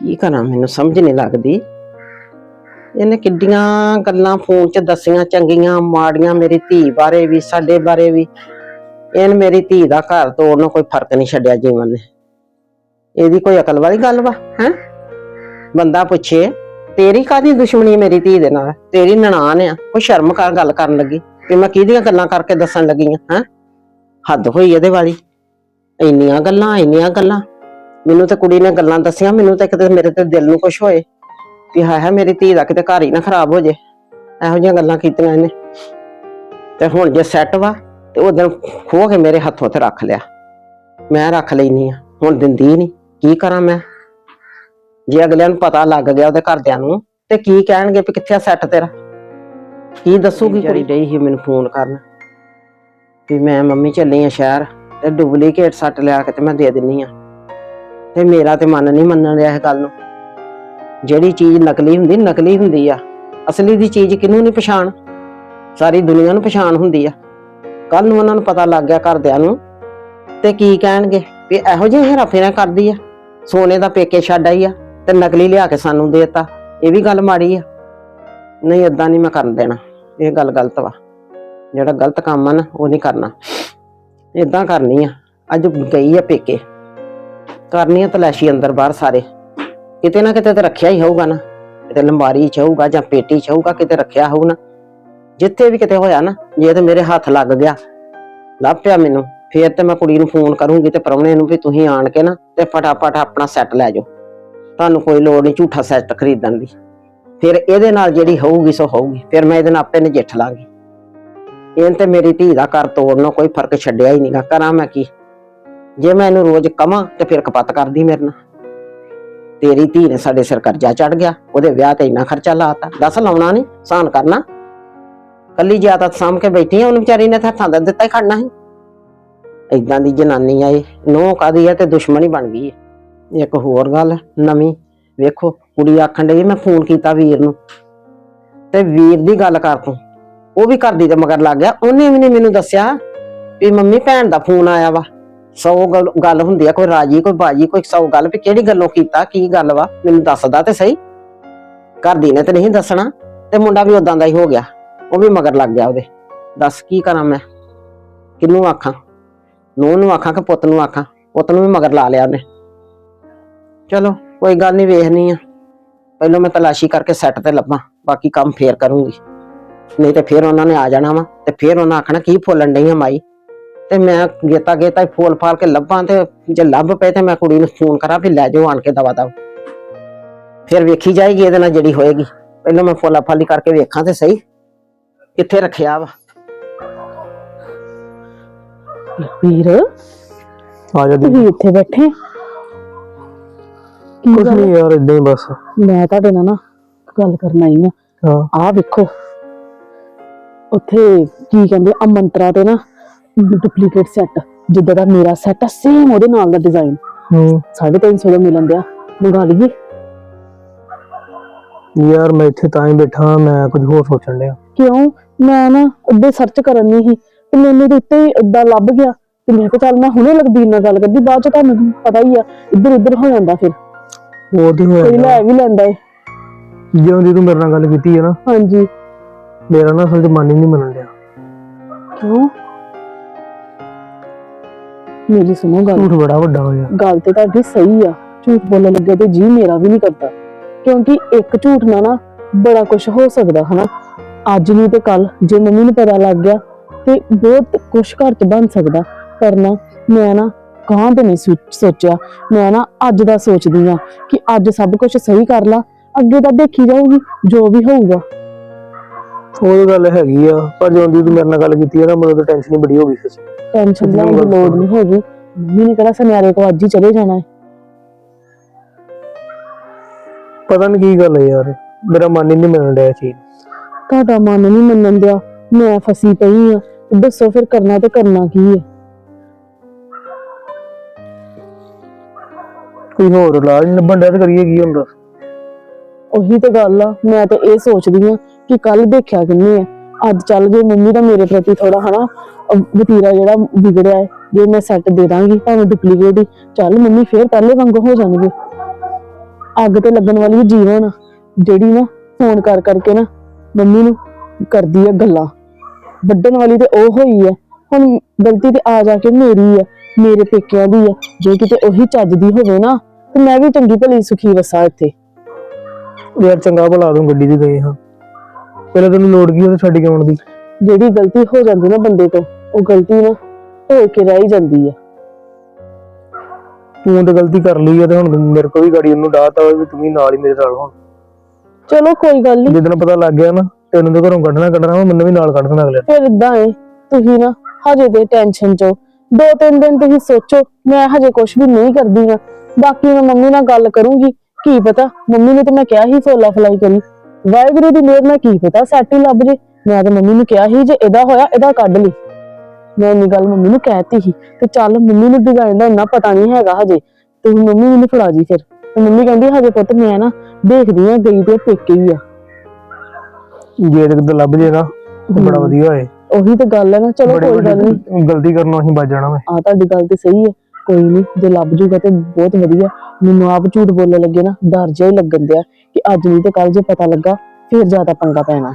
ਕੀ ਕਰਾਂ? ਮੈਨੂੰ ਸਮਝ ਨਹੀਂ ਲੱਗਦੀ। ਇਹਨੇ ਕਿੱਡੀਆਂ ਗੱਲਾਂ ਫੋਨ 'ਚ ਦੱਸੀਆਂ, ਚੰਗੀਆਂ, ਮਾੜੀਆਂ। ਮੇਰੀ ਧੀ ਬਾਰੇ ਵੀ, ਸਾਡੇ ਬਾਰੇ ਵੀ। ਇਹਨ ਮੇਰੀ ਧੀ ਦਾ ਘਰ ਤੋੜਨ ਕੋਈ ਫ਼ਰਕ ਨਹੀਂ ਛੱਡਿਆ ਜੀਵਨ ਨੇ। ਇਹਦੀ ਕੋਈ ਅਕਲ ਵਾਲੀ ਗੱਲ ਵਾ, ਹੈ? ਬੰਦਾ ਪੁੱਛੇ, ਤੇਰੀ ਕਾਦੀ ਦੁਸ਼ਮਣੀ ਮੇਰੀ ਧੀ ਦੇ ਨਾਲ? ਤੇਰੀ ਨਨਾਣ ਆ, ਕੋਈ ਸ਼ਰਮ ਕਰ ਗੱਲ ਕਰਨ ਲੱਗੀ। ਵੀ ਮੈਂ ਕਿਹਦੀਆਂ ਗੱਲਾਂ ਕਰਕੇ ਦੱਸਣ ਲੱਗੀ ਆ, ਹੈ? ਹੱਦ ਹੋਈ ਇਹਦੇ ਵਾਲੀ। ਇੰਨੀਆਂ ਗੱਲਾਂ ਇੰਨੀਆਂ ਗੱਲਾਂ। ਮੈਨੂੰ ਤੇ ਕੁੜੀ ਨੇ ਗੱਲਾਂ ਦੱਸੀਆਂ ਮੈਨੂੰ ਤਾਂ ਕਿਤੇ ਮੇਰੇ ਤੇ ਦਿਲ ਨੂੰ ਕੁਛ ਹੋਏ ਵੀ ਹਾਏ ਹਾਏ ਮੇਰੀ ਧੀ ਦਾ ਕਿਤੇ ਘਰ ਹੀ ਨਾ ਖਰਾਬ ਹੋ ਜੇ। ਇਹੋ ਜਿਹੀਆਂ ਗੱਲਾਂ ਕੀਤੀਆਂ ਇਹਨੇ। ਤੇ ਹੁਣ ਜੇ ਸੈੱਟ ਵਾ ਤੇ ਉਹ ਦਿਨ ਖੋ ਕੇ ਮੇਰੇ ਹੱਥੋਂ ਤੇ ਰੱਖ ਲਿਆ। ਮੈਂ ਰੱਖ ਲੈਨੀ ਆ ਹੁਣ ਦਿੰਦੀ ਨਹੀਂ ਕੀ ਕਰਾਂ ਮੈਂ? ਜੇ ਅਗਲਿਆਂ ਨੂੰ ਪਤਾ ਲੱਗ ਗਿਆ ਉਹਦੇ ਘਰਦਿਆਂ ਨੂੰ ਤੇ ਕੀ ਕਹਿਣਗੇ ਵੀ ਕਿੱਥੇ ਆ ਸੈੱਟ ਤੇਰਾ? ਕੀ ਦੱਸੂਗੀ ਕੁੜੀ ਡਈ ਸੀ ਮੈਨੂੰ ਫੋਨ ਕਰਨ ਵੀ ਮੈਂ ਮੰਮੀ ਚੱਲੀ ਆ ਸ਼ਹਿਰ ਤੇ ਡੁਪਲੀਕੇਟ ਸੱਟ ਲਿਆ ਕੇ ਤੇ ਮੈਂ ਦੇ ਦਿੰਨੀ ਆ। ਤੇ ਮੇਰਾ ਤੇ ਮਨ ਨਹੀਂ ਮੰਨਣ ਰਿਹਾ ਇਹ ਗੱਲ ਨੂੰ। ਜਿਹੜੀ ਚੀਜ਼ ਨਕਲੀ ਹੁੰਦੀ ਨਕਲੀ ਹੁੰਦੀ ਆ। ਅਸਲੀ ਦੀ ਚੀਜ਼ ਕਿਹਨੂੰ ਨਹੀਂ ਪਛਾਣ? ਸਾਰੀ ਦੁਨੀਆ ਨੂੰ ਪਛਾਣ ਹੁੰਦੀ ਆ। ਕੱਲ ਨੂੰ ਉਹਨਾਂ ਨੂੰ ਪਤਾ ਲੱਗ ਗਿਆ ਘਰਦਿਆਂ ਨੂੰ ਤੇ ਕੀ ਕਹਿਣਗੇ ਵੀ ਇਹੋ ਜਿਹੇ ਹੇਰਾ ਫੇਰਾ ਕਰਦੀ ਆ। ਸੋਨੇ ਦਾ ਪੇਕੇ ਛੱਡ ਆਈ ਆ ਤੇ ਨਕਲੀ ਲਿਆ ਕੇ ਸਾਨੂੰ ਦੇਤਾ। ਇਹ ਵੀ ਗੱਲ ਮਾੜੀ ਆ। ਨਹੀਂ, ਏਦਾਂ ਨਹੀਂ ਮੈਂ ਕਰਨ ਦੇਣਾ। ਇਹ ਗੱਲ ਗਲਤ ਵਾ। ਜਿਹੜਾ ਗਲਤ ਕੰਮ ਆ ਨਾ, ਉਹ ਨਹੀਂ ਕਰਨਾ। ਏਦਾਂ ਕਰਨੀ ਆ। ਅੱਜ ਗਈ ਆ ਪੇਕੇ। ਕਰਨੀ ਆ ਤਲਾਸ਼ੀ ਅੰਦਰ ਬਾਹਰ ਸਾਰੇ। ਕਿਤੇ ਨਾ ਕਿਤੇ ਤੇ ਰੱਖਿਆ ਹੀ ਹੋਊਗਾ ਨਾ। ਕਿਤੇ ਲੰਬਾਰੀ ਚ ਹੋਊਗਾ ਜਾਂ ਪੇਟੀ ਚ ਹੋਊਗਾ, ਕਿਤੇ ਰੱਖਿਆ ਹੋਊ ਨਾ। ਜਿੱਥੇ ਵੀ ਕਿਤੇ ਹੋਇਆ ਨਾ, ਜੇ ਤੇ ਮੇਰੇ ਹੱਥ ਲੱਗ ਗਿਆ। ਲੱਭ ਪਿਆ ਮੈਨੂੰ। ਫੇਰ ਤੇ ਮੈਂ ਕੁੜੀ ਨੂੰ ਫੋਨ ਕਰੂੰਗੀ ਤੇ ਪ੍ਰਾਹੁਣੇ ਨੂੰ ਵੀ ਤੁਸੀਂ ਆਣ ਕੇ ਨਾ ਤੇ ਫਟਾਫਟ ਆਪਣਾ ਸੈੱਟ ਲੈ ਜਾਓ। ਤੁਹਾਨੂੰ ਕੋਈ ਲੋੜ ਨਹੀਂ ਝੂਠਾ ਸੈੱਟ ਖਰੀਦਣ ਦੀ। ਫਿਰ ਇਹਦੇ ਨਾਲ ਜਿਹੜੀ ਹੋਊਗੀ, ਸੋ ਹੋਊਗੀ। ਫਿਰ ਮੈਂ ਇਹਦੇ ਨਾਲ ਆਪੇ ਨਜਿੱਠ ਲਾਂਗੀ। ਇਹਨ ਤੇ ਮੇਰੀ ਧੀ ਦਾ ਘਰ ਤੋੜਨਾ ਕੋਈ ਫ਼ਰਕ ਛੱਡਿਆ ਹੀ ਨਹੀਂਗਾ ਕਰਾਂ ਮੈਂ ਕੀ? ਜੇ ਮੈਂ ਇਹਨੂੰ ਰੋਜ਼ ਕਵਾਂ ਤੇ ਫਿਰ ਕਪੱਤ ਕਰਦੀ ਮੇਰੇ ਨਾਲ। ਤੇਰੀ ਧੀ ਨੇ ਸਾਡੇ ਸਿਰ ਕਰਜ਼ਾ ਚੜ ਗਿਆ, ਉਹਦੇ ਵਿਆਹ ਤੇ ਇੰਨਾ ਖਰਚਾ ਲਾਤਾ। ਦੱਸ ਲਾਉਣਾ ਨਹੀਂ, ਸਾਨ ਕਰਨਾ। ਕੱਲੀ ਜ਼ਿਆਦਾ ਸਾਂਭ ਕੇ ਬੈਠੀ ਆ, ਉਹਨੂੰ ਵਿਚਾਰੀ ਨੇ ਹੱਥਾਂ ਦਾ ਦਿੱਤਾ ਹੀ ਖੜਨਾ ਸੀ। ਇਦਾਂ ਦੀ ਜਨਾਨੀ ਆਏ ਨੋਹ ਨੋ ਕਾਦੀ ਆ ਤੇ ਦੁਸ਼ਮਣੀ ਬਣ ਗਈ ਹੈ ਇੱਕ ਹੋਰ ਗੱਲ, ਨਵੀਂ। ਵੇਖੋ, ਕੁੜੀ ਆਖਣ ਡਈ ਮੈਂ ਫੋਨ ਕੀਤਾ ਵੀਰ ਨੂੰ। ਤੇ ਵੀਰ ਦੀ ਗੱਲ ਕਰ ਤੂੰ। ਉਹ ਵੀ ਕਰਦੀ ਤੇ ਮਗਰ ਲੱਗ ਗਿਆ। ਉਹਨੇ ਵੀ ਨਹੀਂ ਮੈਨੂੰ ਦੱਸਿਆ ਵੀ ਮੰਮੀ, ਭੈਣ ਦਾ ਫੋਨ ਆਇਆ ਵਾ। ਸੌ ਗੱਲ ਗੱਲ ਹੁੰਦੀ ਆ, ਕੋਈ ਰਾਜੀ, ਕੋਈ ਬਾਜੀ, ਕੋਈ ਸੌ ਗੱਲ ਵੀ ਕਿਹੜੀ ਗੱਲੋਂ ਕੀਤਾ, ਕੀ ਗੱਲ ਵਾ, ਮੈਨੂੰ ਦੱਸਦਾ ਤੇ ਸਹੀ। ਘਰ ਦੀ ਨੇ ਤੇ ਨਹੀਂ ਦੱਸਣਾ, ਤੇ ਮੁੰਡਾ ਵੀ ਉਦਾਂ ਦਾ ਹੀ ਹੋ ਗਿਆ, ਉਹ ਵੀ ਮਗਰ ਲੱਗ ਗਿਆ ਉਹਦੇ। ਦੱਸ ਕੀ ਕਰਾਂ ਮੈਂ? ਕਿਹਨੂੰ ਆਖਾਂ? ਨੂੰਹ ਨੂੰ ਆਖਾਂ ਕਿ ਪੁੱਤ ਨੂੰ ਆਖਾਂ? ਪੁੱਤ ਨੂੰ ਵੀ ਮਗਰ ਲਾ ਲਿਆ ਉਹਨੇ। ਚਲੋ, ਕੋਈ ਗੱਲ ਨਹੀਂ ਵੇਖਣੀ ਆ। ਪਹਿਲਾਂ ਮੈਂ ਤਲਾਸ਼ੀ ਕਰਕੇ ਸੈੱਟ ਤੇ ਲੱਭਾਂ, ਬਾਕੀ ਕੰਮ ਫੇਰ ਕਰੂੰਗੀ। ਨਹੀਂ ਤੇ ਫੇਰ ਉਹਨਾਂ ਨੇ ਆ ਜਾਣਾ ਵਾ, ਤੇ ਫੇਰ ਉਹਨਾਂ ਆਖਣਾ ਕੀ ਫੁੱਲਣ ਡਈ ਆ ਮਾਈ? ਤੇ ਮੈਂ ਗੇਤਾ ਗੇਤਾ ਹੀ ਫੋਲ ਫਾਲ ਕੇ ਲੱਭਾਂ ਤੇ ਜੇ ਲੱਭ ਪਏ ਤੇ ਮੈਂ ਕੁੜੀ ਨੂੰ ਫੋਨ ਕਰਾਂ ਵੀ ਲੈ ਜਾਓ ਆਣ ਕੇ ਦਵਾ ਦਵ। ਫਿਰ ਵੇਖੀ ਜਾਏਗੀ ਇਹਦੇ ਨਾਲ ਜਿਹੜੀ ਹੋਏਗੀ। ਪਹਿਲਾਂ ਮੈਂ ਫੋਲਾ ਫਾਲੀ ਕਰਕੇ ਵੇਖਾਂ ਤੇ ਸਹੀ ਕਿੱਥੇ ਰੱਖਿਆ ਵਾ। ਵੀਰ ਆ ਜਾ ਦੀ ਤੁਸੀਂ ਇੱਥੇ ਬੈਠੇ। ਕੀ ਕੁਛ ਗੱਲ? ਨਹੀਂ ਯਾਰ ਇਦਾਂ ਹੀ ਬਸ। ਮੈਂ ਤੁਹਾਡੇ ਨਾਲ ਨਾ ਗੱਲ ਕਰਨ ਆਈ ਆ। ਹਾਂ। ਆਹ ਵੇਖੋ। ਉੱਥੇ ਕੀ ਕਹਿੰਦੇ ਆ ਮੰਤਰਾ ਤੇ ਨਾ ਡੁਪਲੀਕੇਟ ਸੈੱਟ ਜਿੱਦਾਂ ਦਾ ਮੇਰਾ ਸੈੱਟ ਆ ਸੇਮ ਉਹਦੇ ਨਾਲ ਦਾ ਡਿਜ਼ਾਈਨ ਹੂੰ। 350 ਦਾ ਮਿਲਣ ਦਿਆ। ਮੰਗਾ ਲਈਏ। ਯਾਰ ਮੈਂ ਇੱਥੇ ਤਾਂ ਹੀ ਬੈਠਾ ਮੈਂ ਕੁਝ ਹੋਰ ਸੋਚਣ ਡਿਆ। ਕਿਉਂ? ਮੈਂ ਨਾ ਅੱਧੇ ਸਰਚ ਕਰਨ ਨਹੀਂ ਸੀ ਤੇ ਮੈਨੂੰ ਤੇ ਉੱਤੇ ਏਦਾਂ ਲੱਭ ਗਿਆ। ਤੇ ਮੈਂ ਕਿਹਾ ਚੱਲ ਮੈਂ ਹੁਣੇ ਲਗਬੀਰ ਨਾਲ ਗੱਲ ਕਰਦੀ ਬਾਅਦ ਚ ਤੁਹਾਨੂੰ ਪਤਾ ਹੀ ਆ ਇੱਧਰ ਉੱਧਰ ਹੋ ਜਾਂਦਾ ਫਿਰ। ਉਹ ਤੇ ਹੋਇਆ ਕੋਈ। ਲੈ ਵੀ ਲੈਂਦਾ ਏ। ਜਿਉਂ ਦੀ ਤੂੰ ਮੇਰੇ ਨਾਲ ਗੱਲ ਕੀਤੀ ਹੈ ਨਾ ਹਾਂਜੀ। ਮੇਰਾ ਨਾ ਅਸਲ 'ਚ ਮਨ ਹੀ ਨਹੀਂ ਮੰਨਣ ਡਿਆ। ਕਿਉਂ? ਮੇਰੀ ਸੁਣੋ ਗੱਲ। ਝੂਠ ਬੜਾ ਵੱਡਾ ਹੋਇਆ। ਗੱਲ ਤੇ ਤੁਹਾਡੀ ਸਹੀ ਆ। ਝੂਠ ਬੋਲਣ ਲੱਗੇ ਤੇ ਜੀ ਮੇਰਾ ਵੀ ਨਹੀਂ ਕਰਦਾ। ਕਿਉਂਕਿ ਇੱਕ ਝੂਠ ਨਾਲ ਨਾ ਬੜਾ ਕੁਝ ਹੋ ਸਕਦਾ ਹਨਾ? ਅੱਜ ਨਹੀਂ ਤੇ ਕੱਲ ਜੇ ਮੰਮੀ ਨੂੰ ਪਤਾ ਲੱਗ ਗਿਆ ਤੇ ਬਹੁਤ ਕੁਝ ਘਰ 'ਚ ਬਣ ਸਕਦਾ। ਪਰ ਨਾ ਮੈਂ ਨਾ ਕਾਂ ਤੇ ਨਹੀਂ ਸੋਚ- ਸੋਚਿਆ। ਮੈਂ ਨਾ ਅੱਜ ਦਾ ਸੋਚਦੀ ਆ ਕਿ ਅੱਜ ਸਭ ਕੁਝ ਸਹੀ ਕਰ ਲਾ। ਅੱਗੇ ਤਾਂ ਦੇਖੀ ਜਾਊਗੀ ਜੋ ਵੀ ਹੋਊਗਾ। ਉਹ ਗੱਲ ਹੈਗੀ ਆ ਪਰ ਜਿਉਂ ਦੀ ਤੂੰ ਮੇਰੇ ਨਾਲ ਗੱਲ ਕੀਤੀ ਹੈ ਨਾ ਮੈਨੂੰ ਤਾਂ ਟੈਨਸ਼ਨ ਹੀ ਬੜੀ ਹੋ ਗਈ ਸੀ। ਟੈਨਸ਼ਨ ਲੈਣ ਦੀ ਲੋੜ ਨਹੀਂ ਹੈਗੀ। ਮੰਮੀ ਨੇ ਕਿਹੜਾ ਸੁਨਿਆਰੇ ਕੋ ਅੱਜ ਹੀ ਚਲੇ ਜਾਣਾ ਹੈ। ਪਤਾ ਨਹੀਂ ਕੀ ਗੱਲ ਹੈ ਯਾਰ ਮੇਰਾ ਮਨ ਹੀ ਨਹੀਂ ਮੰਨਣ ਡਿਆ ਚੀਜ਼। ਤੁਹਾਡਾ ਮਨ ਨਹੀਂ ਮੰਨਣ ਦਿਆ ਮੈਂ ਫਸੀ ਪਈ ਆ ਦੱਸੋ ਫਿਰ ਕਰਨਾ ਤੇ ਕਰਨਾ ਕੀ ਹੈ ਕੋਈ ਹੋਰ ਇਲਾਜ ਲੱਭਣ ਡਿਆ ਤੇ ਕਰੀਏ ਕੀ ਹੁੰਦਾ? ਉਹੀ ਤੇ ਗੱਲ ਆ ਮੈਂ ਤੇ ਇਹ ਸੋਚਦੀ ਆ ਕਿ ਕੱਲ ਦੇਖਿਆ ਕਿੰਨੇ ਆ ਅੱਜ ਚੱਲ ਜੇ ਮੰਮੀ ਦਾ ਮੇਰੇ ਪ੍ਰਤੀ ਥੋੜਾ ਹਨਾ ਵਤੀਰਾ ਜਿਹੜਾ ਵਿਗੜਿਆ ਹੈ, ਜੇ ਮੈਂ ਸੈੱਟ ਦੇ ਦਾਂਗੀ ਭਾਵੇਂ ਡੁਪਲੀਕੇਟ ਹੀ। ਚੱਲ ਮੰਮੀ, ਫੇਰ ਪਹਿਲੇ ਵਾਂਗੂ ਹੋ ਜਾਣਗੇ। ਅੱਗ ਤੇ ਲੱਗਣ ਵਾਲੀ ਜੀਵਨ, ਜਿਹੜੀ ਨਾ ਫੋਨ ਕਰ ਕਰਕੇ ਨਾ ਮੰਮੀ ਨੂੰ ਕਰਦੀ ਆ ਗੱਲਾਂ। ਵੱਢਣ ਵਾਲੀ ਤੇ ਉਹ ਹੋਈ ਹੈ। ਹੁਣ ਗਲਤੀ ਤੇ ਆ ਜਾ ਕੇ ਮੇਰੀ ਹੈ, ਮੇਰੇ ਪੇਕਿਆਂ ਦੀ ਹੈ। ਜੇ ਕਿਤੇ ਉਹੀ ਚੱਜਦੀ ਹੋਵੇ ਨਾ, ਤੇ ਮੈਂ ਵੀ ਚੰਗੀ ਭਲੀ ਸੁਖੀ ਵਸਾਂ ਇੱਥੇ। ਯਾਰ ਚੰਗਾ ਭਲਾ ਤੂੰ ਗੱਡੀ 'ਤੇ ਗਏ ਹਾਂ। ਪਹਿਲਾਂ ਤੈਨੂੰ ਲੋੜ ਕੀ ਉਹਦੇ ਛੱਡ ਕੇ ਆਉਣ ਦੀ? ਜਿਹੜੀ ਗਲਤੀ ਹੋ ਜਾਂਦੀ ਨਾ ਬੰਦੇ ਤੋਂ ਉਹ ਗਲਤੀ ਨਾ ਹੋ ਕੇ ਰਹਿ ਹੀ ਜਾਂਦੀ ਆ। ਤੂੰ ਤਾਂ ਗਲਤੀ ਕਰ ਲਈ ਆ ਤੇ ਹੁਣ ਮੇਰੇ ਕੋਲ ਵੀ ਗਾੜੀ ਉਹਨੂੰ ਡਾਹਤਾ ਹੋਵੇ ਵੀ ਤੂੰ ਵੀ ਨਾਲ ਹੀ ਮੇਰੇ ਨਾਲ ਹੁਣ। ਚਲੋ ਕੋਈ ਗੱਲ ਨਹੀਂ ਜਿੱਦਣ ਪਤਾ ਲੱਗ ਗਿਆ ਨਾ ਤੈਨੂੰ ਤਾਂ ਘਰੋਂ ਕੱਢਣਾ ਕੱਢਣਾ ਵਾ, ਮੈਨੂੰ ਵੀ ਨਾਲ ਕੱਢ ਦੇਣਾ ਅਗਲੇ ਫਿਰ ਇਦਾਂ ਏ ਤੁਸੀਂ ਨਾ ਹਜੇ ਦੇ ਟੈਨਸ਼ਨ ਚੋ ਦੋ ਤਿੰਨ ਦਿਨ ਤੁਸੀਂ ਸੋਚੋ ਮੈਂ ਹਜੇ ਕੁਝ ਵੀ ਨਹੀਂ ਕਰਦੀ ਆ। ਬਾਕੀ ਮੈਂ ਮੰਮੀ ਨਾਲ ਗੱਲ ਕਰੂੰਗੀ ਕੀ ਪਤਾ ਮੰਮੀ ਨੇ ਤੇ ਮੈਂ ਕਿਹਾ ਸੀ ਫੋਲਾ ਫਲਾਈ ਕਰੀ ਵਾਹਿਗੁਰੂ ਦੀ ਮਿਹਰ ਨਾਲ ਕੀ ਪਤਾ ਸੈਟ ਹੀ ਲੱਭ ਜੇ। ਮੈਂ ਤਾਂ ਮੰਮੀ ਨੂੰ ਕਿਹਾ ਸੀ ਜੇ ਇਹਦਾ ਹੋਇਆ ਇਹਦਾ ਕੱਢ ਲਈ। ਮੈਂ ਇੰਨੀ ਗੱਲ ਮੰਮੀ ਨੂੰ ਕਹਿਤੀ ਸੀ ਤੇ ਚੱਲ ਮੰਮੀ ਨੂੰ ਡਿਜ਼ਾਈਨ ਦਾ ਇੰਨਾ ਪਤਾ ਨਹੀਂ ਹੈਗਾ ਹਜੇ। ਤੇ ਮੰਮੀ ਮੈਨੂੰ ਫੜਾ ਜੀ ਫਿਰ। ਤੇ ਮੰਮੀ ਕਹਿੰਦੀ ਹਜੇ ਪੁੱਤ ਮੈਂ ਨਾ ਦੇਖਦੀ ਆ ਗਈ ਤੇ ਪੇਕੇ ਹੀ ਆ। ਜੇ ਤੇ ਕਿਤੇ ਲੱਭ ਜੇ ਨਾ ਤੇ ਬੜਾ ਵਧੀਆ ਹੋਏ। ਉਹੀ ਤਾਂ ਗੱਲ ਹੈ ਨਾ। ਚਲੋ ਬੜੇ ਕੋਈ ਗੱਲ ਨਹੀਂ ਗਲਤੀ ਕਰਨੋਂ ਅਸੀਂ ਬਚ ਜਾਣਾ ਵਾ। ਆ ਤੁਹਾਡੀ ਗੱਲ ਤੇ ਸਹੀ ਹੈ ਕੋਈ ਨਹੀਂ ਜੇ ਲੱਭ ਜੂਗਾ ਤੇ ਬਹੁਤ ਵਧੀਆ। ਮੈਨੂੰ ਆਪ ਝੂਠ ਬੋਲਣ ਲੱਗੇ ਨਾ ਡਰ ਜਿਹਾ ਹੀ ਲੱਗਣ ਦਿਆ। ਕਿ ਅੱਜ ਨਹੀਂ ਤੇ ਕੱਲ ਜੇ ਪਤਾ ਲੱਗਾ ਫਿਰ ਜ਼ਿਆਦਾ ਪੰਗਾ ਪੈਣਾ।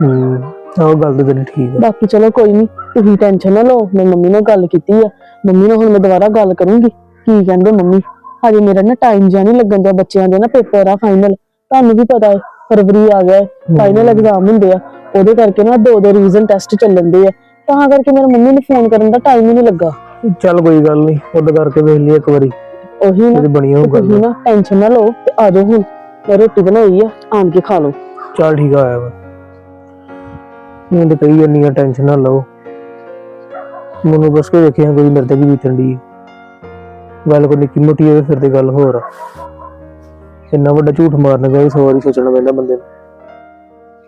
ਹੂੰ ਉਹ ਗੱਲ ਤਾਂ ਤੇਰੀ ਠੀਕ ਆ। ਬਾਕੀ ਚਲੋ ਕੋਈ ਨਹੀਂ ਤੁਸੀਂ ਟੈਨਸ਼ਨ ਨਾ ਲਓ ਮੈਂ ਮੰਮੀ ਨਾਲ ਗੱਲ ਕੀਤੀ ਆ। ਮੰਮੀ ਨਾਲ ਹੁਣ ਮੈਂ ਦੁਬਾਰਾ ਗੱਲ ਕਰੂੰਗੀ ਕੀ ਕਹਿੰਦੇ ਮੰਮੀ? ਹਜੇ ਮੇਰਾ ਨਾ ਟਾਈਮ ਜਿਹਾ ਨਹੀਂ ਲੱਗਣ ਦਿਆ ਬੱਚਿਆਂ ਦੇ ਨਾ ਪੇਪਰ ਆ ਫਾਈਨਲ ਤੁਹਾਨੂੰ ਵੀ ਪਤਾ ਹੈ ਫਰਵਰੀ ਆ ਗਿਆ ਫਾਈਨਲ ਐਗਜ਼ਾਮ ਹੁੰਦੇ ਆ। ਉਹਦੇ ਕਰਕੇ ਨਾ ਦੋ ਦੋ ਰੀਜ਼ਨ ਟੈਸਟ ਚੱਲਣ ਦੇ ਆ। ਤਾਂ ਕਰਕੇ ਮੇਰੇ ਮੰਮੀ ਨੂੰ ਫੋਨ ਕਰਨ ਦਾ ਟਾਈਮ ਹੀ ਨਹੀਂ ਲੱਗਾ। ਚੱਲ ਕੋਈ ਗੱਲ ਨਹੀਂ ਉਹਦਾ ਕਰਕੇ ਵੇਖ ਲਈ ਇੱਕ ਵਾਰੀ। ਉਹੀ ਨਾ ਜੇ ਬਣੀ ਹੋਊ ਗੱਲ ਤੁਸੀਂ ਨਾ ਟੈਨਸ਼ਨ ਨਾ ਲਓ। ਤੇ ਆ ਜਾਓ ਹੁਣ ਮੈਂ ਰੋਟੀ ਬਣਾਈ ਆ ਆਣ ਕੇ ਖਾ ਲਓ। ਚੱਲ ਠੀਕ ਆ ਆਇਆ ਵਾ। ਮੈਂ ਤਾਂ ਕਹੀ ਜਾਂਦੀ ਆ ਟੈਨਸ਼ਨ ਨਾ ਲਓ। ਮੈਨੂੰ ਬਸ ਕੇ ਵੇਖਿਆ ਕੋਈ ਮੇਰੇ ਤੇ ਕੀ ਬੀਤਣ ਦੀ ਗੱਲ ਕੋਈ ਨਿੱਕੀ ਮੋਟੀ ਹੋਵੇ ਫਿਰ ਤੇ ਗੱਲ ਹੋਰ ਆ। ਇੰਨਾ ਵੱਡਾ ਝੂਠ ਮਾਰਨ ਗਿਆ ਸੌ ਵਾਰੀ ਸੋਚਣਾ ਪੈਂਦਾ ਬੰਦੇ ਨੂੰ।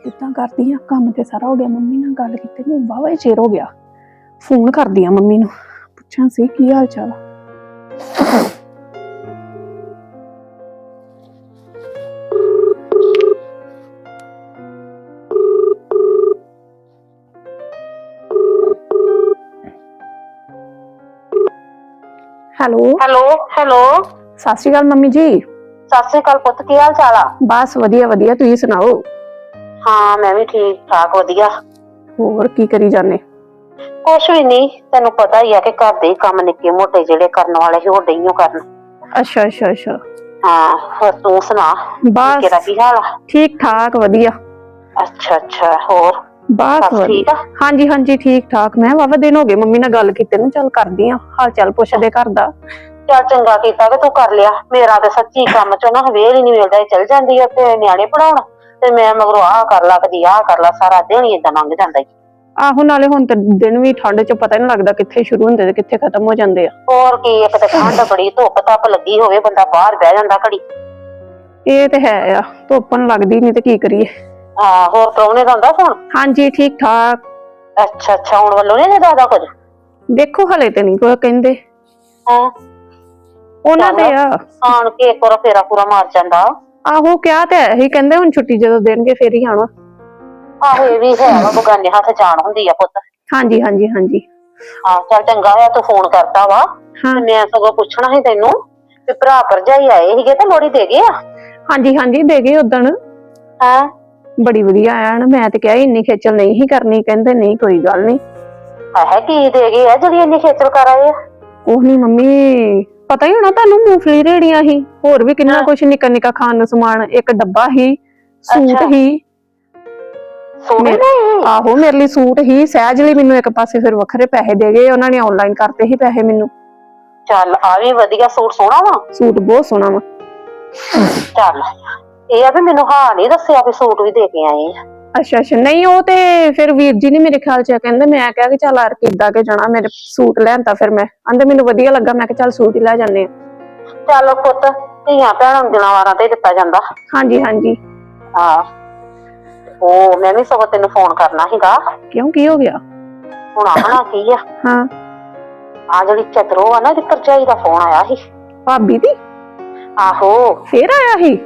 ਇਦਾਂ ਕਰਦੀ ਆ? ਕੰਮ ਤੇ ਸਾਰਾ ਹੋ ਗਿਆ ਮੰਮੀ ਨਾਲ ਗੱਲ ਕੀਤੇ ਨੂੰ ਵਾਵਾ ਹੀ ਚਿਰ ਹੋ ਗਿਆ। ਫੋਨ ਕਰਦੀ ਆ ਮੰਮੀ ਨੂੰ ਪੁੱਛਾਂ ਸੀ ਕੀ ਹਾਲ ਚਾਲ ਆ। ਹੈਲੋ। Hello hello. ਸਤਿ ਸ਼੍ਰੀ ਅਕਾਲ ਮੰਮੀ ਜੀ। ਸਤਿ ਸ੍ਰੀ ਅਕਾਲ ਪੁੱਤ ਕੀ ਹਾਲ ਚਾਲ ਆ? ਬਸ ਵਧੀਆ ਵਧੀਆ। ਤੁਸੀਂ ਸੁਣਾਓ? ਹਾਂ ਮੈਂ ਵੀ ਠੀਕ ਠਾਕ ਵਧੀਆ। ਹੋਰ ਕੀ ਕਰੀ ਜਾਂਦੇ? ਕੁਛ ਵੀ ਨਹੀਂ ਤੈਨੂੰ ਪਤਾ ਹੀ ਆ ਕਿ ਘਰ ਦੇ ਹੀ ਕੰਮ ਨਿੱਕੇ ਮੋਟੇ ਜਿਹੜੇ ਕਰਨ ਵਾਲੇ ਸੀ ਉਹ ਡਈਓ ਕਰਨ। ਅੱਛਾ ਅੱਛਾ ਅੱਛਾ। ਹਾਂ ਹੋਰ ਤੂੰ ਸੁਣਾ ਬਸ ਤੇਰਾ ਕੀ ਹਾਲ ਆ? ਠੀਕ ਠਾਕ ਵਧੀਆ। ਅੱਛਾ ਅੱਛਾ ਹੋਰ? ਬਸ ਸਭ ਠੀਕ ਆ? ਹਾਂਜੀ ਹਾਂਜੀ ਠੀਕ ਠਾਕ। ਮੈਂ ਵਾਵਾ ਦਿਨ ਹੋ ਗਏ ਮੰਮੀ ਨਾਲ ਗੱਲ ਕੀਤੇ ਨੂੰ ਚੱਲ ਕਰਦੀ ਆ। ਹਾਲ ਚਾਲ ਪੁੱਛਦੇ ਘਰ ਦਾ। ਚੱਲ ਚੰਗਾ ਕੀਤਾ ਕਿ ਤੂੰ ਕਰ ਲਿਆ। ਮੇਰਾ ਤੇ ਸੱਚੀ ਕੰਮ ਚੋਂ ਨਾ ਵੇਲ ਹੀ ਨਹੀਂ ਮਿਲਦਾ ਇਹ ਚਲ ਜਾਂਦੀ ਆ ਤੇ ਨਿਆਣੇ ਪੜਾਉਣ ਤੇ ਮੈਂ ਮਗਰੋਂ ਆਹ ਕਰ ਲਾ ਕਦੀ ਆਹ ਕਰ ਲਾ ਸਾਰਾ ਦਿਨ ਹੀ ਏਦਾਂ ਲੰਘ ਜਾਂਦਾ ਈ। ਆਹੋ ਨਾਲੇ ਹੁਣ ਤੇ ਦਿਨ ਵੀ ਠੰਡ ਚ ਪਤਾ ਨਹੀਂ ਲੱਗਦਾ ਕਿੱਥੇ ਸ਼ੁਰੂ ਹੁੰਦੇ ਤੇ ਕਿੱਥੇ ਖਤਮ ਹੋ ਜਾਂਦੇ ਆ। ਹੋਰ ਕੀ ਇੱਕ ਤੇ ਠੰਡ ਬੜੀ ਧੁੱਪ ਤੱਪ ਲੱਗੀ ਹੋਵੇ ਬੰਦਾ ਬਾਹਰ ਬਹਿ ਜਾਂਦਾ ਘੜੀ। ਇਹ ਤੇ ਹੈ ਆ ਧੁੱਪਨ ਲੱਗਦੀ ਨਹੀਂ ਤੇ ਕੀ ਕਰੀਏ। ਹਾਂ ਹੋਰ ਪ੍ਰਾਹੁਣੇ ਦਾ ਹੁੰਦਾ ਫੋਨ। ਹਾਂਜੀ ਠੀਕ ਠਾਕ। ਅੱਛਾ ਅੱਛਾ ਹੁਣ ਵੱਲੋਂ ਨਹੀਂ ਦਾਦਾ ਕੁਝ? ਦੇਖੋ ਹਲੇ ਤੇ ਨਹੀਂ ਕੋਈ ਕਹਿੰਦੇ। ਹਾਂ। ਉਹਨਾਂ ਦੇ ਆ। ਆਣ ਕੇ ਇੱਕ ਵਾਰ ਫੇਰਾ ਪੂਰਾ ਮਾਰ ਜਾਂਦਾ। ਆਹੋ ਕਿਹਾ ਤੇ ਹੈ ਹੀ ਕਹਿੰਦੇ ਹੁਣ ਛੁੱਟੀ ਜਦੋਂ ਦੇਣਗੇ ਫੇਰ ਹੀ ਆਣਾ ਆਹੋ ਇਹ ਵੀ ਹੈ ਵਾ ਬਗਾਨੇ ਹੱਥ ਜਾਣ ਹੁੰਦੀ ਆ ਪੁੱਤ। ਹਾਂਜੀ ਹਾਂਜੀ ਹਾਂਜੀ। ਹਾਂ ਚੱਲ ਚੰਗਾ ਹੋਇਆ ਤੂੰ ਫੋਨ ਕਰਤਾ ਵਾ। ਹਾਂ। ਤੇ ਮੈਂ ਸਗੋਂ ਪੁੱਛਣਾ ਸੀ ਤੈਨੂੰ ਤੇ ਭਰਾ ਭਰਜਾਈ ਆਏ ਸੀਗੇ ਤੇ ਲੋੜੀ ਦੇ ਗਏ ਆ? ਹਾਂਜੀ ਹਾਂਜੀ ਦੇ ਗਏ ਉਦਣ। ਹਾਂ? ਬੜੀ ਵਧੀਆ ਆਣ ਮੈਂ ਤੇ ਕਿਹਾ ਸੀ ਇੰਨੀ ਖੇਚਲ ਨਹੀਂ ਹੀ ਕਰਨੀ ਕਹਿੰਦੇ ਨਹੀਂ ਕੋਈ ਗੱਲ ਨਹੀਂ। ਹੈ ਕੀ ਦੇ ਗਏ ਆ ਜਿਹੜੀ ਇੰਨੀ ਖੇਚਲ ਕਰ ਆਏ ਆ? ਉਹ ਨਹੀਂ ਮੰਮੀ ਪਤਾ ਹੀ ਹੋਣਾ ਤੁਹਾਨੂੰ ਮੂੰਗਫਲੀ ਰੇੜੀਆਂ ਹੀ ਹੋਰ ਵੀ ਕਿੰਨਾ ਹਾਂ। ਕੁਛ ਨਿੱਕਾ ਨਿੱਕਾ ਖਾਣ ਨੂੰ ਸਮਾਨ ਇੱਕ ਡੱਬਾ ਹੀ ਸੂਟ ਅੱਛਾ। ਹੀ ਮੈਂ- ਨਹੀਂ? ਆਹੋ ਮੇਰੇ ਲਈ ਸੂਟ ਹੀ ਸਹਿਜ ਲਈ ਮੈਨੂੰ ਇੱਕ ਪਾਸੇ ਫਿਰ ਵੱਖਰੇ ਪੈਸੇ ਦੇ ਗਏ ਉਹਨਾਂ ਨੇ ਆਨਲਾਈਨ ਕਰਤੇ ਹੀ ਪੈਸੇ ਮੈਨੂੰ। ਚੱਲ ਆ ਵੀ ਵਧੀਆ ਸੂਟ ਸੋਹਣਾ ਵਾ। ਸੂਟ ਬਹੁਤ ਸੋਹਣਾ ਵਾ। ਚੱਲ। ਇਹ ਆ ਵੀ ਮੈਨੂੰ ਹਾਂ ਨਹੀਂ ਦੱਸਿਆ ਵੀ ਸੂਟ ਵੀ ਦੇ ਕੇ ਆਏ ਆ। ਅੱਛਾ ਅੱਛਾ ਨਹੀਂ ਉਹ ਤੇ ਫਿਰ ਵੀਰ ਜੀ ਨੇ ਮੇਰੇ ਖਿਆਲ ਚ ਕਹਿੰਦੇ ਮੈਂ ਕਿਹਾ ਕਿ ਚੱਲ ਆਰ ਕਿੱਦਾਂ ਕੇ ਜਾਣਾ ਮੇਰੇ ਸੂਟ ਤਾਂ ਫਿਰ ਮੈਂ ਆਂਦੇ ਮੈਨੂੰ ਵਧੀਆ ਲੱਗਾ ਮੈਂ ਕਿਹਾ ਚੱਲ ਸੂਟ ਹੀ ਲੈ ਜਾਂਦੇ ਆ। ਚੱਲ ਪੁੱਤ ਧੀਆਂ ਭੈਣਾਂ ਨੂੰ ਦਿਨਾਂ ਵਾਰਾਂ ਤੇ ਦਿੱਤਾ ਜਾਂਦਾ। ਹਾਂਜੀ ਹਾਂਜੀ। ਹਾਂ। ਉਹ ਮੈਂ ਵੀ ਸਗੋਂ ਤੈਨੂੰ ਫੋਨ ਕਰਨਾ ਸੀਗਾ। ਕਿਉਂ ਕੀ ਹੋ ਗਿਆ? ਹੁਣ ਆਹਣਾ ਕੀ ਆ? ਹਾਂ। ਆ ਜਿਹੜੀ ਚਤਰੋ ਆ ਨਾ ਦੀ ਭਰਜਾਈ ਦਾ ਫੋਨ ਆਇਆ ਸੀ। ਭਾਬੀ ਦੀ? ਆਹੋ। ਫੇਰ ਆਇਆ ਸੀ?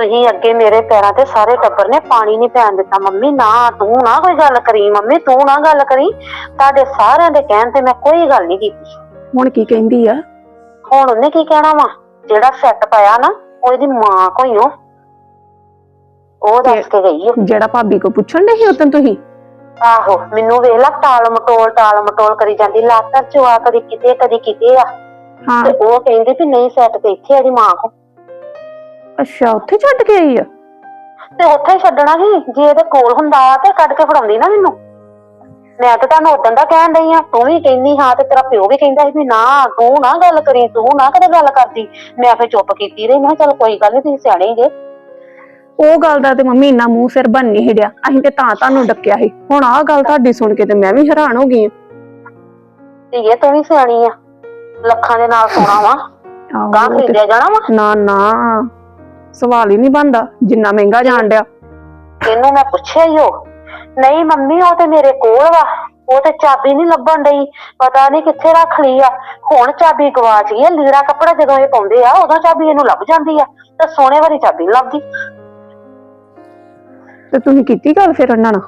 ਤੁਸੀਂ ਅੱਗੇ ਮੇਰੇ ਪੈਰਾਂ ਤੇ ਸਾਰੇ ਟੱਬਰ ਨੇ ਪਾਣੀ ਨਹੀਂ ਪੈਣ ਦਿੱਤਾ। ਮੰਮੀ ਨਾ ਤੂੰ ਨਾ ਕੋਈ ਗੱਲ ਕਰੀ ਮੰਮੀ ਤੂੰ ਨਾ ਗੱਲ ਕਰੀ। ਤੁਹਾਡੇ ਸਾਰਿਆਂ ਦੇ ਕਹਿਣ ਤੇ ਮੈਂ ਕੋਈ ਗੱਲ ਨਹੀਂ ਕੀਤੀ। ਹੁਣ ਕੀ ਕਹਿੰਦੀ ਆ? ਹੁਣ ਉਹਨੇ ਕੀ ਕਹਿਣਾ ਵਾ? ਜਿਹੜਾ ਸੈੱਟ ਪਾਇਆ ਨਾ ਉਹ ਇਹਦੀ ਮਾਂ ਕੋਈ ਓ। ਉਹ ਦੱਸ ਕੇ ਗਈ ਓ। ਜਿਹੜਾ ਭਾਬੀ ਕੋ ਪੁੱਛਣ ਸੀ ਉਦੋਂ ਤੁਸੀਂ? ਆਹੋ ਮੈਨੂੰ ਵੇਖ ਲਾ ਟਾਲ ਮਟੋਲ ਟਾਲ ਮਟੋਲ ਕਰੀ ਜਾਂਦੀ। ਲਾਤਰ ਚਵਾ ਕਦੀ ਕਿਤੇ ਕਦੀ ਕਿਤੇ ਆ। ਹਾਂ। ਤੇ ਉਹ ਕਹਿੰਦੀ ਵੀ ਨਹੀਂ ਸੈੱਟ ਤੇ ਇੱਥੇ ਆ ਦੀ ਮਾਂ ਕੋ ਅੱਛਾ ਉੱਥੇ ਛੱਡ ਕੇ ਆਈ ਆ? ਤੇ ਉੱਥੇ ਹੀ ਛੱਡਣਾ ਸੀ ਜੇ ਇਹਦੇ ਕੋਲ ਹੁੰਦਾ ਤੇ ਕੱਢ ਕੇ ਫੜਾਉਂਦੀ ਨਾ ਮੈਨੂੰ। ਮੈਂ ਤਾਂ ਤੁਹਾਨੂੰ ਉਦੋਂ ਦਾ ਕਹਿਣ ਡਈ ਆ ਤੂੰ ਵੀ ਕਹਿੰਦੀ ਹਾਂ ਤੇ ਤੇਰਾ ਪਿਓ ਵੀ ਕਹਿੰਦਾ ਸੀ ਵੀ ਨਾ ਤੂੰ ਨਾ ਗੱਲ ਕਰੀ ਤੂੰ ਨਾ ਕਦੇ ਗੱਲ ਕਰਦੀ। ਮੈਂ ਫਿਰ ਚੁੱਪ ਕੀਤੀ ਰਹੀ ਮੈਂ ਕਿਹਾ ਚੱਲ ਕੋਈ ਗੱਲ ਨਹੀਂ ਤੁਸੀਂ ਸਿਆਣੇ ਜੇ। ਉਹ ਗੱਲ ਦਾ ਤੇ ਮੰਮੀ ਇੰਨਾ ਮੂੰਹ ਸਿਰ ਬਣ ਨਹੀਂ ਹਿੜਿਆ ਅਸੀਂ ਤੇ ਤਾਂ ਤੁਹਾਨੂੰ ਡੱਕਿਆ ਸੀ। ਹੁਣ ਆਹ ਗੱਲ ਤੁਹਾਡੀ ਸੁਣ ਕੇ ਤੇ ਮੈਂ ਵੀ ਹੈਰਾਨ ਹੋ ਗਈ ਧੀਏ ਤੂੰ ਵੀ ਸਿਆਣੀ ਆ ਲੱਖਾਂ ਦੇ ਨਾਲ ਸੋਣਾ ਵਾ ਆ ਗਾਂ ਖਰੀਦਿਆ ਜਾਣਾ ਵਾ। ਨਾ ਨਾ। ਸਵਾਲ ਹੀ ਨਹੀਂ ਬੰਦਾ ਜਿੰਨਾ ਮਹਿੰਗਾ ਜਾਣ ਡਿਆ। ਇਹਨੂੰ ਮੈਂ ਪੁੱਛਿਆ ਹੀ ਉਹ। ਨਹੀਂ ਮੰਮੀ ਉਹ ਤੇ ਮੇਰੇ ਕੋਲ ਵਾ। ਉਹ ਤੇ ਚਾਬੀ ਨਹੀਂ ਲੱਭਣ ਡਈ। ਪਤਾ ਨਹੀਂ ਕਿੱਥੇ ਰੱਖ ਲਈ ਆ। ਹੁਣ ਚਾਬੀ ਗਵਾਚ ਗਈ ਆ ਲੀੜਾ ਕੱਪੜਾ ਜਦੋਂ ਇਹ ਪਾਉਂਦੇ ਆ ਉਦੋਂ ਚਾਬੀ ਇਹਨੂੰ ਲੱਭ ਜਾਂਦੀ ਆ। ਤੇ ਸੋਨੇ ਵਾਲੀ ਚਾਬੀ ਨੀ ਲੱਭਦੀ। ਤੇ ਤੁਸੀਂ ਕੀਤੀ ਗੱਲ ਫਿਰ ਉਹਨਾਂ ਨਾਲ?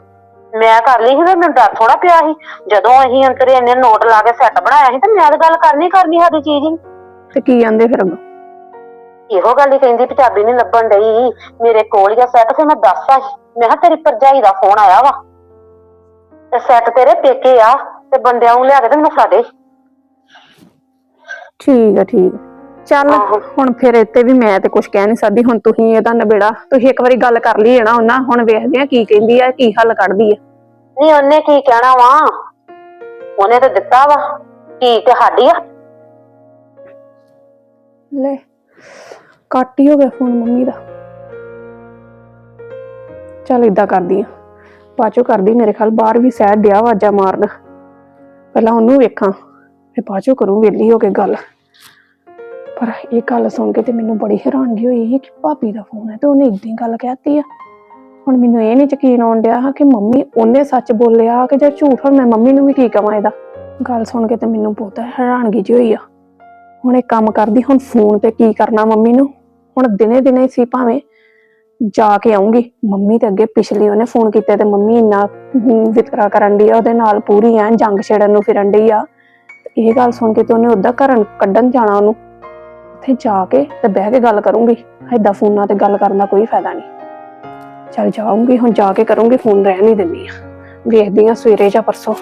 ਮੈਂ ਕਰ ਲਈ ਸੀ ਤੇ ਮੈਨੂੰ ਡਰ ਥੋੜਾ ਪਿਆ ਸੀ। ਜਦੋਂ ਅਸੀਂ ਅੰਤਰੇ ਇੰਨੇ ਨੋਟ ਲਾ ਕੇ ਸੈੱਟ ਬਣਾਇਆ ਸੀ ਤੇ ਮੈਂ ਤਾਂ ਗੱਲ ਕਰਨੀ ਕਰਨੀ ਸਾਡੀ ਚੀਜ਼ ਹੀ। ਤੇ ਕੀ ਆਂਦੇ ਫਿਰ ਅੱਗੋਂ? ਇਹੋ ਗੱਲ ਹੀ ਕਹਿੰਦੀ ਵੀ ਚਾਬੀ ਨਹੀਂ ਲੱਭਣ ਡਈ ਮੇਰੇ ਕੋਲ ਹੀ ਆ ਸੈੱਟ ਫਿਰ ਮੈਂ ਦੱਸਦਾ ਸੀ। ਮੈਂ ਕਿਹਾ ਤੇਰੀ ਭਰਜਾਈ ਦਾ ਫੋਨ ਆਇਆ ਵਾ। ਤੇ ਸੈੱਟ ਤੇਰੇ ਪੇਕੇ ਆ ਤੇ ਬੰਦਿਆਂ ਨੂੰ ਲਿਆ ਕੇ ਤੇ ਮੈਨੂੰ ਫੜਾ ਦੇ। ਠੀਕ ਆ ਠੀਕ। ਆ। ਚੱਲ ਆਹੋ। ਹੁਣ ਫਿਰ ਇੱਥੇ ਵੀ ਮੈਂ ਤੇ ਕੁਝ ਕਹਿ ਨਹੀਂ ਸਕਦੀ। ਹੁਣ ਤੁਸੀਂ ਇਹਦਾ ਨਿਬੇੜਾ ਤੁਸੀਂ ਇੱਕ ਵਾਰੀ ਗੱਲ ਕਰ ਲਈ ਹੈ ਨਾ ਉਹਨਾਂ ਹੁਣ ਵੇਖਦੇ ਆ ਕੀ ਕਹਿੰਦੀ ਆ ਕੀ ਹੱਲ ਕੱਢਦੀ ਆ। ਨਹੀਂ ਉਹਨੇ ਕੀ ਕਹਿਣਾ ਵਾ? ਉਹਨੇ ਤਾਂ ਦਿੱਤਾ ਵਾ। ਕੀ ਤੇ ਸਾਡੀ ਆ? ਲੈ ਕੱਟ ਹੀ ਹੋ ਗਿਆ ਫੋਨ ਮੰਮੀ ਦਾ। ਚੱਲ ਇਦਾਂ ਕਰਦੀ ਆ। ਬਾਅਦ ਕਰਦੀ ਮੇਰੇ ਖਿਆਲ ਬਾਹਰ ਵੀ ਸਹਿ ਡਿਆ ਵਾਜਾ ਮਾਰਨ। ਪਹਿਲਾਂ ਉਹਨੂੰ ਵੇਖਾਂ, ਫਿਰ ਬਾਅਦ ਕਰੂੰ ਵੇਲੀ ਹੋ ਕੇ ਗੱਲ। ਪਰ ਇਹ ਗੱਲ ਸੁਣ ਕੇ ਤੇ ਮੈਨੂੰ ਬੜੀ ਹੈਰਾਨਗੀ ਹੋਈ ਕਿ ਭਾਬੀ ਦਾ ਫੋਨ ਹੈ ਤੇ ਉਹਨੇ ਇਦਾਂ ਗੱਲ ਕਹਿਤੀ ਆ। ਹੁਣ ਮੈਨੂੰ ਇਹ ਨਹੀਂ ਯਕੀਨ ਆਉਣ ਡਿਆ ਕਿ ਮੰਮੀ ਉਹਨੇ ਸੱਚ ਬੋਲਿਆ ਕਿ ਜੇ ਝੂਠ ਹੁਣ ਮੈਂ ਮੰਮੀ ਨੂੰ ਵੀ ਕੀ ਕਵਾਂ ਇਹਦਾ। ਗੱਲ ਸੁਣ ਕੇ ਤੇ ਮੈਨੂੰ ਬਹੁਤ ਹੈਰਾਨਗੀ ਜਿਹੀ ਹੋਈ ਆ। ਹੁਣ ਇਹ ਕੰਮ ਕਰਦੀ, ਹੁਣ ਫੋਨ ਤੇ ਕੀ ਕਰਨਾ ਮੰਮੀ ਨੂੰ? ਹੁਣ ਦਿਨੇ ਦਿਨੇ ਸੀ ਭਾਵੇਂ ਜਾ ਕੇ ਆਉਂਗੀ। ਮੰਮੀ ਤੇ ਅੱਗੇ ਪਿਛਲੀ ਉਹਨੇ ਫੋਨ ਕੀਤਾ ਤੇ ਮੰਮੀ ਇੰਨਾ ਵਿਤਕਰਾ ਕਰਨ ਦੀ ਆ, ਉਹਦੇ ਨਾਲ ਪੂਰੀ ਐ ਜੰਗ ਛੇੜਨ ਨੂੰ ਫਿਰਨ ਡਈ ਆ। ਇਹ ਗੱਲ ਸੁਣ ਕੇ ਤੇ ਉਹਨੇ ਉਹਦਾ ਘਰਨ ਕੱਢਣ ਜਾਣਾ ਉਹਨੂੰ। ਉੱਥੇ ਜਾ ਕੇ ਤੇ ਬਹਿ ਕੇ ਗੱਲ ਕਰੂੰਗੀ। ਏਦਾਂ ਫੋਨਾਂ ਤੇ ਗੱਲ ਕਰਨ ਦਾ ਕੋਈ ਫਾਇਦਾ ਨਹੀਂ। ਚਲ ਜਾਊਂਗੀ, ਹੁਣ ਜਾ ਕੇ ਕਰੂੰਗੀ ਫੋਨ ਰਹਿਣ ਨਹੀਂ ਦਿੰਦੀ ਆ। ਵੇਖਦੀ ਆ ਸਵੇਰੇ ਜਾਂ ਪਰਸੋਂ।